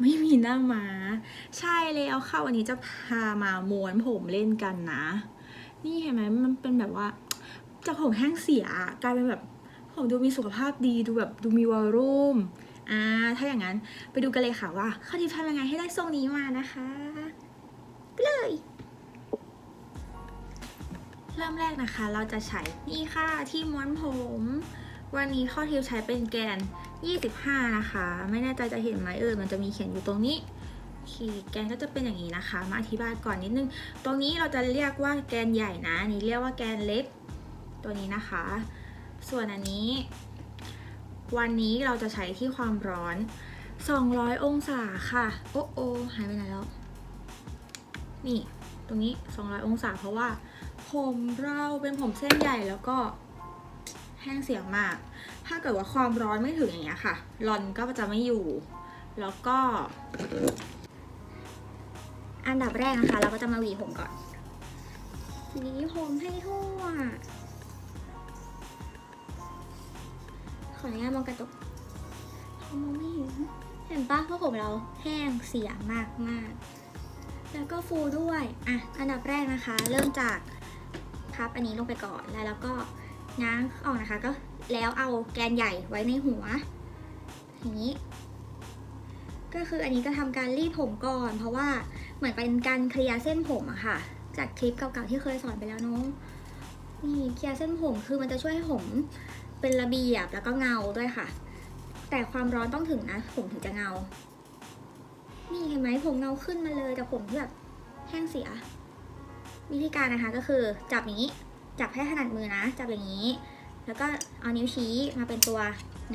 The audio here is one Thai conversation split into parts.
ไม่มีหน้ามาใช่แล้วค่ะวันนี้จะพามาม้วนผมเล่นกันนะ นี่เห็นไหมมันเป็นแบบว่าจากผมแห้งเสียกลายเป็นแบบผมดูมีสุขภาพดีดูแบบดูมีวอลลุ่มอ่าถ้าอย่างนั้นไปดูกันเลยค่ะว่าข้อทิพย์ทำยังไงให้ได้ทรงนี้มานะคะไปเลยเริ่มแรกนะคะ เราจะใช้นี่ค่ะที่ม้วนผม วันนี้ข้อทิวใช้เป็นแกน 25 นะคะ ไม่แน่ใจจะเห็นไหมเออมันจะมีเขียนอยู่ตรงนี้โอเคแกนก็จะเป็นอย่างนี้นะคะ มาอธิบายก่อนนิดนึง ตรงนี้เราจะเรียกว่าแกนใหญ่นะ อันนี้เรียกว่าแกนเล็ก ตัวนี้นะคะ ส่วนอันนี้ วันนี้เราจะใช้ที่ความร้อน 200 องศาค่ะ โอ้โอหายไปไหนแล้ว นี่ ตรงนี้ 200 องศา เพราะว่าผมเราเป็นผมเส้นใหญ่แล้วก็ แห้งเสียงมาก ถ้าเกิดว่าความร้อนไม่ถึงอย่างเงี้ยค่ะรอนก็จะไม่อยู่ แล้วก็ อันดับแรกนะคะ เราก็จะมาหวีผมก่อนหวีผมให้ทั่ว ขออนุญาตมองกระจกมองไม่เห็น เห็นปะว่าะผมเราแห้งเสียมากมากแล้วก็ฟูด้วย อะ อันดับแรกนะคะ เริ่มจากพับอันนี้ลงไปก่อน แล้วเราก็ ง้างออกนะคะ ก็แล้วเอาแกนใหญ่ไว้ในหัวอย่างนี้ ก็คืออันนี้ก็ทำการรีดผมก่อน เพราะว่าเหมือนเป็นการเคลียร์เส้นผมอะค่ะ จากคลิปเก่าๆที่เคยสอนไปแล้วเนาะนี่เคลียร์เส้นผมคือมันจะช่วยให้ผมเป็นระเบียบแล้วก็เงาด้วยค่ะ แต่ความร้อนต้องถึงนะผมถึงจะเงา นี่เห็นไหมผมเงาขึ้นมาเลยแต่ผมที่แบบแห้งเสีย วิธีการนะคะก็คือจับอย่างนี้ จับให้ถนัดมือนะ จับอย่างนี้ แล้วก็เอานิ้วชี้มาเป็นตัว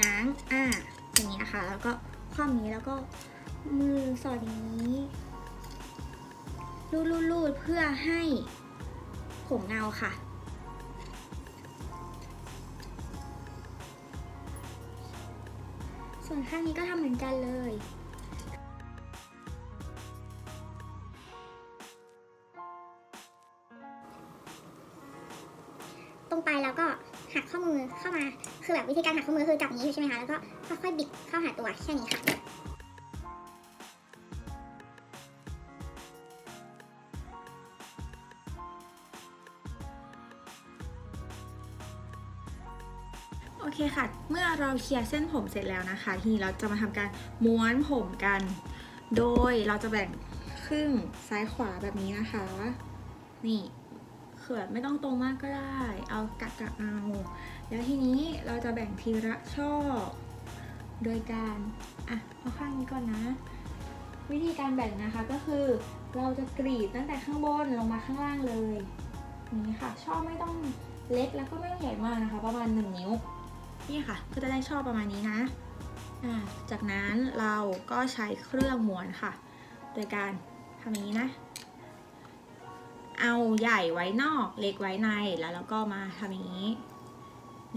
ง้างอ่าอย่างนี้นะคะ แล้วก็คว่ำอย่างนี้แล้วก็มือสอดอย่างนี้ลูดๆเพื่อให้ผมเงาค่ะ ส่วนข้างนี้ก็ทำเหมือนกันเลย ตรงปแล้วก็หักข้อมือเข้ามา คือแบบวิธีการหักข้อมือคือจับอย่างนี้ใช่ไหมคะ แล้วก็ค่อยๆบิดเข้าหาตัวแค่นี้ค่ะโอเคค่ะ เมื่อเราเคลียร์เส้นผมเสร็จแล้วนะคะ ทีนี้เราจะมาทำการม้วนผมกัน โดยเราจะแบ่งครึ่งซ้ายขวาแบบนี้นะคะ นี่ คือแบบไม่ต้องตรงมากก็ได้ เอากะกะเอา แล้วทีนี้เราจะแบ่งทีละช่อ โดยการอะเอาข้างนี้ก่อนนะ วิธีการแบ่งนะคะก็คือ เราจะกรีดตั้งแต่ข้างบนลงมาข้างล่างเลยนี้ค่ะ ช่อไม่ต้องเล็กแล้วก็ไม่ต้องใหญ่มากนะคะ ประมาณ 1 นิ้วนี่ค่ะ ก็จะได้ช่อประมาณนี้นะจากนั้นเราก็ใช้เครื่องม้วนค่ะ โดยการทำอย่างนี้นะ เอาใหญ่ไว้นอก เล็กไว้ในแล้วเราก็มาทำอย่างนี้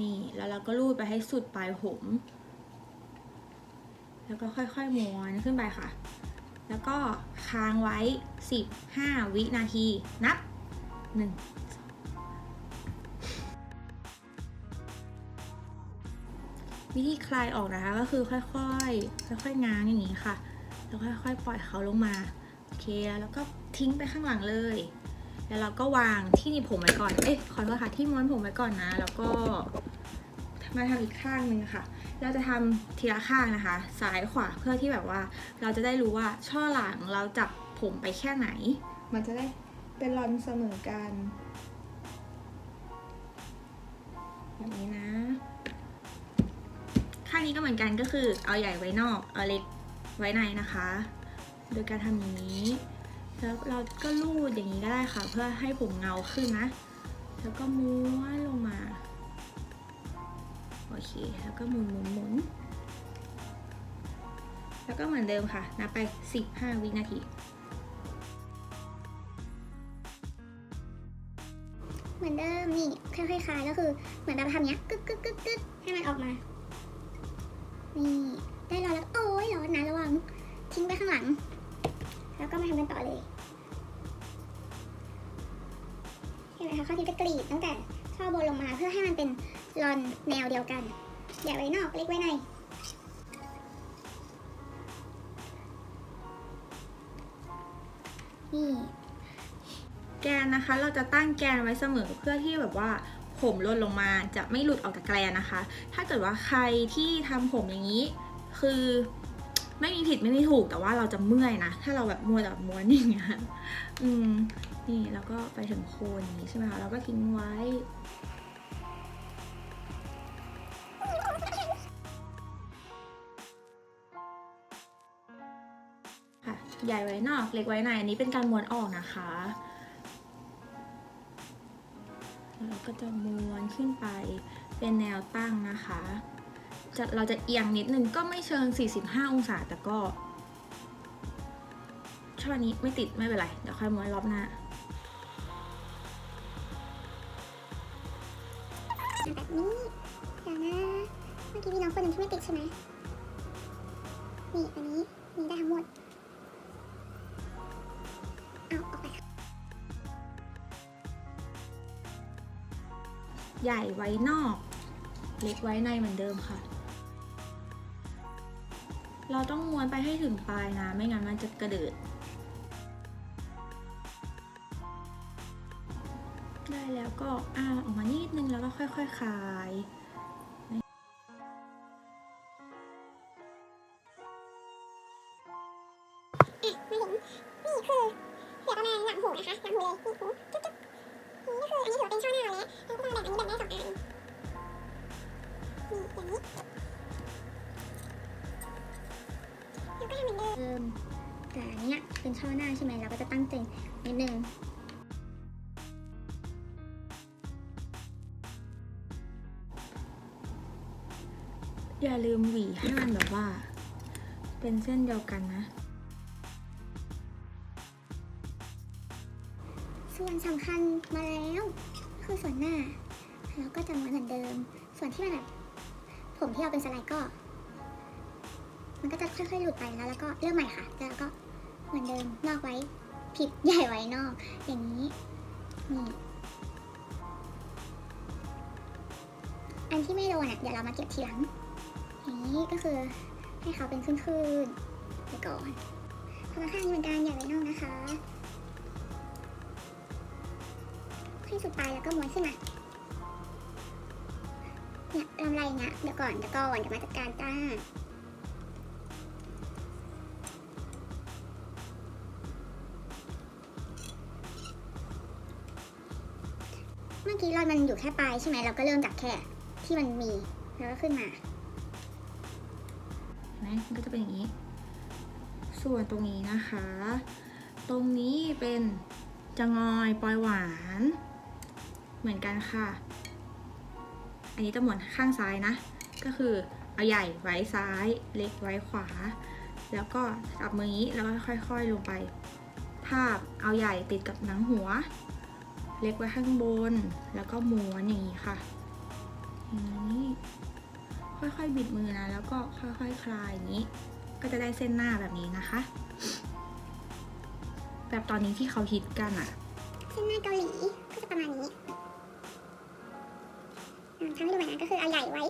นี่แล้วเราก็ลูดไปให้สุดปลายผม แล้วก็ค่อยๆม้วนขึ้นไปค่ะ แล้วก็ค้างไว้ 15 วินาทีนับ 1 วิธีคลายออกนะคะก็คือค่อยๆ ค่อยๆง้างอย่างนี้ค่ะ แล้วค่อยๆ ปล่อยเขาลงมา โอเคแล้วก็ทิ้งไปข้างหลังเลย แล้วเราก็วางที่นีบผมไว้ก่อน เอ๊ะขอโทษค่ะที่ม้วนผมไว้ก่อนนะ แล้วก็มาทำอีกข้างหนึ่งค่ะ เราจะทำทีละข้างนะคะ ซ้ายขวาเพื่อที่แบบว่า เราจะได้รู้ว่าช่อหลังเราจับผมไปแค่ไหน มันจะได้เป็นรอนเสมอกันแบบนี้นะ ข้างนี้ก็เหมือนกันก็คือเอาใหญ่ไว้นอก เอาเล็กไว้ในนะคะ โดยการทำอย่างนี้ แล้วเราก็ลูดอย่างนี้ก็ได้ค่ะ เพื่อให้ผมเงาขึ้นนะ แล้วก็ม้วนลงมา โอเค แล้วก็หมุนหมุนหมุน แล้วก็เหมือนเดิมค่ะ นับไป 15 วินาที เหมือนเดิมนี่ค่อยๆคลายก็คือเหมือนเราทำเนี้ยกึกกึกกึกกึกให้มันออกมา นี่ ได้ร้อนแล้ว โอ้ยร้อนนะระวัง ทิ้งไปข้างหลัง แล้วก็มาทำกันต่อเลยเห็นไหมคะข้าทิพจะกรีดตั้งแต่ช่อบนลงมาเพื่อให้มันเป็นรอนแนวเดียวกันอย่าไว้นอกเล็กไว้ในนี่แกนนะคะ เราจะตั้งแกนไว้เสมอเพื่อที่แบบว่าผมล่นลงมาจะไม่หลุดออกจากแกนนะคะ ถ้าเกิดว่าใครที่ทำผมอย่างนี้ คือ ไม่มีผิดไม่มีถูกแต่ว่าเราจะเมื่อยนะ ถ้าเราแบบมัวแต่ม้วนอย่างเงี้ยอืมนี่แล้วก็ไปถึงโค่นี้ใช่ไหมคะเราก็ทิ้งไว้ ค่ะใหญ่ไว้นอกเล็กไว้ในอันนี้เป็นการม้วนออกนะคะแล้วก็จะม้วนขึ้นไปเป็นแนวตั้งนะคะ จะเราจะเอียงนิดนึงก็ไม่เชิง 45 องศาแต่ก็ช่อนี้ไม่ติดไม่เป็นไร เดี๋ยวค่อยม้วนรอบหน้าแบบนี้เดี๋ยวนะ เมื่อกี้มีน้องคนหนึ่งที่ไม่ติดใช่ไหมนี่อันนี้มีได้ทั้งหมดเอาออกไปค่ะใหญ่ไว้นอก เล็กไว้ในเหมือนเดิมค่ะ เราต้องม้วนไปให้ถึงปลายนะ ไม่งั้นมันจะกระเดิด ได้แล้วก็อ้าออกมานิดนึงแล้วก็ค่อยๆคลายอะมาถึงนี่คือเหลือประมาณหลังหูนะคะหลังหูเลยนี่หูจุ๊บจุ๊บนี่ก็คืออันนี้ถือเป็นช่อหน้าเราแล้วแล้วก็มาแบ่งอันนี้แบ่งได้สองอันนี่อย่างนี้ แล้วก็ทำเหมือนเดิมเริ่มแต่อันเนี้ยเป็นช่อหน้าใช่ไหมเราก็จะตั้งใจนิดนึงอย่าลืมหวีให้มันแบบว่า เป็นเส้นเดียวกันนะ ส่วนสำคัญมาแล้ว คือส่วนหน้าเราก็จะม้วนเหมือนเดิม ส่วนที่มันแบบผมที่เราเป็นสไลด์ก็ มันก็จะค่อยๆหลุดไปแล้วแล้วก็เริ่มใหม่ค่ะแล้วก็เหมือนเดิมนอกไว้ผิดใหญ่ไว้นอก อย่างนี้นี่อันที่ไม่โดนอะเดี๋ยวเรามาเก็บทีหลัง อย่างนี้ก็คือให้เขาเป็นขึ้นๆไปก่อนพอข้างนี้เหมือนกันใหญ่ไว้นอกนะคะให้สุดปลายแล้วก็ม้วนขึ้นมาเนี่ยลำไรเนี่ยเดี๋ยวก่อนเดี๋ยวก่อนเดี๋ยวมาจัดการจ้า มื่อกี้รอยมันอยู่แค่ปลายใช่ไหมเราก็เริ่มจากแค่ที่มันมีแล้วก็ขึ้นมาเห็นไหมมันก็จะเป็นอย่างนี้ ส่วนตรงนี้นะคะ ตรงนี้เป็นจะงอยปลอยหวาน เหมือนกันค่ะ อันนี้จะหมุนข้างซ้ายนะ ก็คือเอาใหญ่ไว้ซ้าย เล็กไว้ขวา แล้วก็จับมืออย่างนี้แล้วก็ค่อย ๆ ลงไป ภาพเอาใหญ่ติดกับหนังหัว เล็กไว้ข้างบน แล้วก็ม้วนอย่างนี้ค่ะอย่างนี้ค่อยๆบิดมือนะ แล้วก็ค่อยๆคลายอย่างนี้ ก็จะได้เส้นหน้าแบบนี้นะคะ แบบตอนนี้ที่เขาฮิตกันอะเส้นหน้าเกาหลีก็จะประมาณนี้อ่าทำให้ดูใหม่นก็คือเอาใหญ่ไว้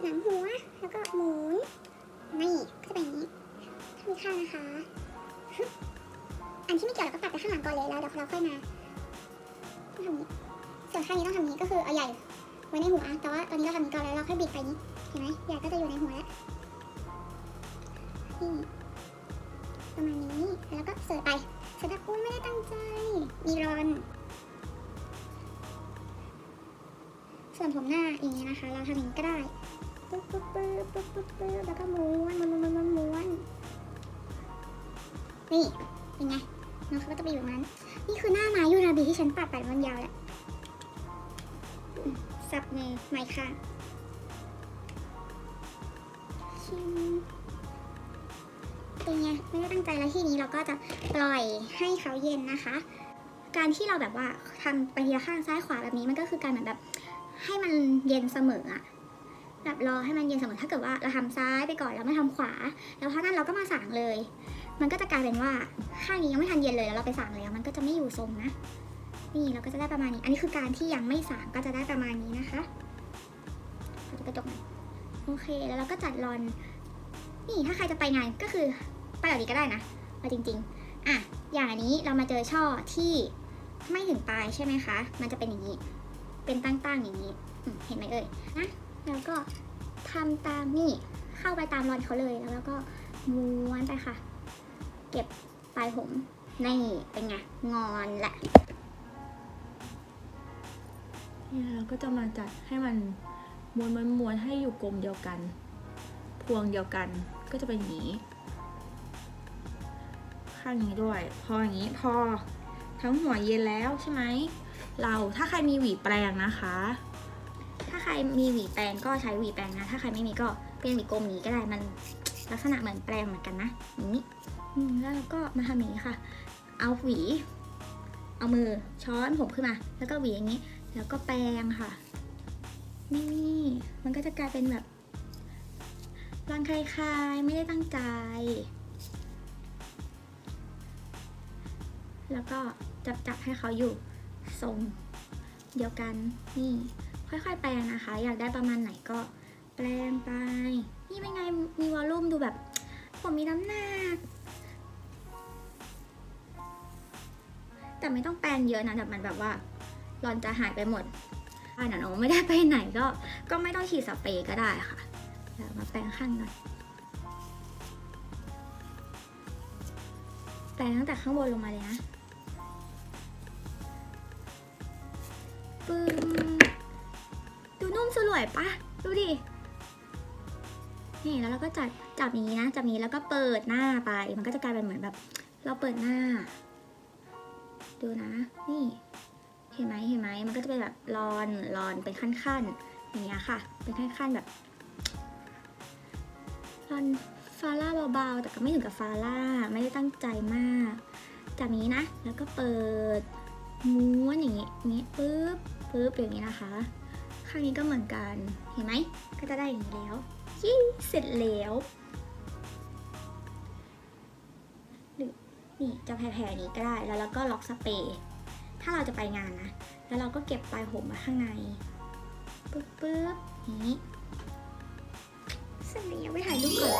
หนังหัว แล้วก็หมุนนี่ก็จะเป็นอย่างนี้ถ้ามีข้างนะคะ อันที่ไม่เกี่ยวเราก็ตัดไปข้างหลังก่อนเลยแล้วเดี๋ยวเราค่อยมา ทำนี้ส่วนข้างนี้ต้องทำนี้ก็คือเอาใหญ่ไว้ในหัว แต่ว่าตอนนี้เราทำนี้ก่อนแล้วเราค่อยบิดไปนี้ เห็นไหมใหญ่ก็จะอยู่ในหัวแล้วนี่ประมาณนี้ แล้วก็เสิร์ฟไปเสิร์ฟแบบอุ้ยไม่ได้ตั้งใจ มีรอน ส่วนผมหน้าอย่างนี้นะคะ เราทำอย่างนี้ก็ได้ ปึ๊บปึ๊บปึ๊บปึ๊บปึ๊บปึ๊บแล้วก็ม้วนม้วนม้วนม้วนม้วนนี่ เป็นไงน้องเขาก็จะไปอยู่ตรงนั้น นี่คือหน้าไม้ยูราบีที่ฉันปัดไปมันยาวแหละสับมือไม้ค่ะชิมเป็นไงไม่ได้ตั้งใจแล้วที่นี้เราก็จะปล่อยให้เขาเย็นนะคะ การที่เราแบบว่าทำไปทีละข้างซ้ายขวาแบบนี้มันก็คือการเหมือนแบบให้มันเย็นเสมออะแบบรอให้มันเย็นเสมอถ้าเกิดว่าเราทำซ้ายไปก่อนแล้วไม่ทำขวา แล้วพอนั้นเราก็มาสางเลย มันก็จะกลายเป็นว่าข้างนี้ยังไม่ทันเย็นเลยแล้วเราไปสางแล้ว มันก็จะไม่อยู่ทรงนะ นี่เราก็จะได้ประมาณนี้ อันนี้คือการที่ยังไม่สางก็จะได้ประมาณนี้นะคะเราจะกระจกหน่อยโอเค แล้วเราก็จัดรอน นี่ถ้าใครจะไปงานก็คือไปแบบนี้ก็ได้นะเอาจริง ๆ อะ อย่างอันนี้เรามาเจอช่อที่ไม่ถึงปลายใช่ไหมคะ มันจะเป็นอย่างนี้ เป็นตั้งๆอย่างนี้ เห็นไหมเอ่ยนะ แล้วก็ทำตามนี่ เข้าไปตามรอนเขาเลย แล้วเราก็ม้วนไปค่ะ เก็บปลายผมนี่เป็นไง งอนแหละนี่เราก็จะมาจัดให้มันม้วนม้วนม้วนให้อยู่กลมเดียวกัน พวงเดียวกันก็จะเป็นอย่างนี้ ข้างนี้ด้วย พออย่างนี้พอทั้งหัวเย็นแล้วใช่ไหม เราถ้าใครมีหวีแปรงนะคะ ถ้าใครมีหวีแปรงก็ใช้หวีแปรงนะ ถ้าใครไม่มีก็เป็นหวีกลมนี้ก็ได้มันลักษณะเหมือนแปรงเหมือนกันนะอย่างนี้ แล้วเราก็มาทำอย่างนี้ค่ะ เอาหวี เอามือช้อนผมขึ้นมา แล้วก็หวีอย่างนี้ แล้วก็แปรงค่ะ นี่ มันก็จะกลายเป็นแบบรอนคลายๆไม่ได้ตั้งใจ แล้วก็จับจับให้เขาอยู่ทรงเดียวกัน นี่ ค่อยๆ แปรงนะคะ อยากได้ประมาณไหนก็แปรงไป นี่เป็นไง มีวอลลุ่มดูแบบ ผมมีน้ำหนัก แต่ไม่ต้องแปรงเยอะนะแต่มันแบบว่ารอนจะหายไปหมดอ่านะน้องไม่ได้ไปไหนก็ก็ไม่ต้องฉีดสเปรย์ก็ได้ค่ะเดี๋ยวมาแปรงข้างหน่อยแปรงตั้งแต่ข้างบนลงมาเลยนะปึ้งดูนุ่มสลวยปะดูดินี่แล้วเราก็จับจับอย่างนี้นะจับนี้แล้วก็เปิดหน้าไป มันก็จะกลายเป็นเหมือนแบบ เราเปิดหน้า ดูนะ นี่ เห็นไหมเห็นไหมมันก็จะเป็นแบบรอนรอนเป็นขั้นๆอย่างเงี้ยค่ะ เป็นขั้นๆแบบรอนฟาร่าเบาๆแต่ก็ไม่ถึงกับฟาร่าไม่ได้ตั้งใจมากจางนี้นะแล้วก็เปิดม้วนอย่างนี้อย่างนี้ปึ๊บปึ๊บอย่างนี้นะคะ ข้างนี้ก็เหมือนกันเห็นไหมก็จะได้อย่างนี้แล้วยี่เสร็จแล้ว นี่จะแผ่ๆอย่างนี้ก็ได้ แล้วเราก็ล็อกสเปรย์ ถ้าเราจะไปงานนะ แล้วเราก็เก็บปลายผมมาข้างใน ปึ๊บปึ๊บอย่างนี้เสร็จแล้วไปถ่ายรูปก่อ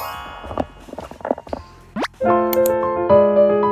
น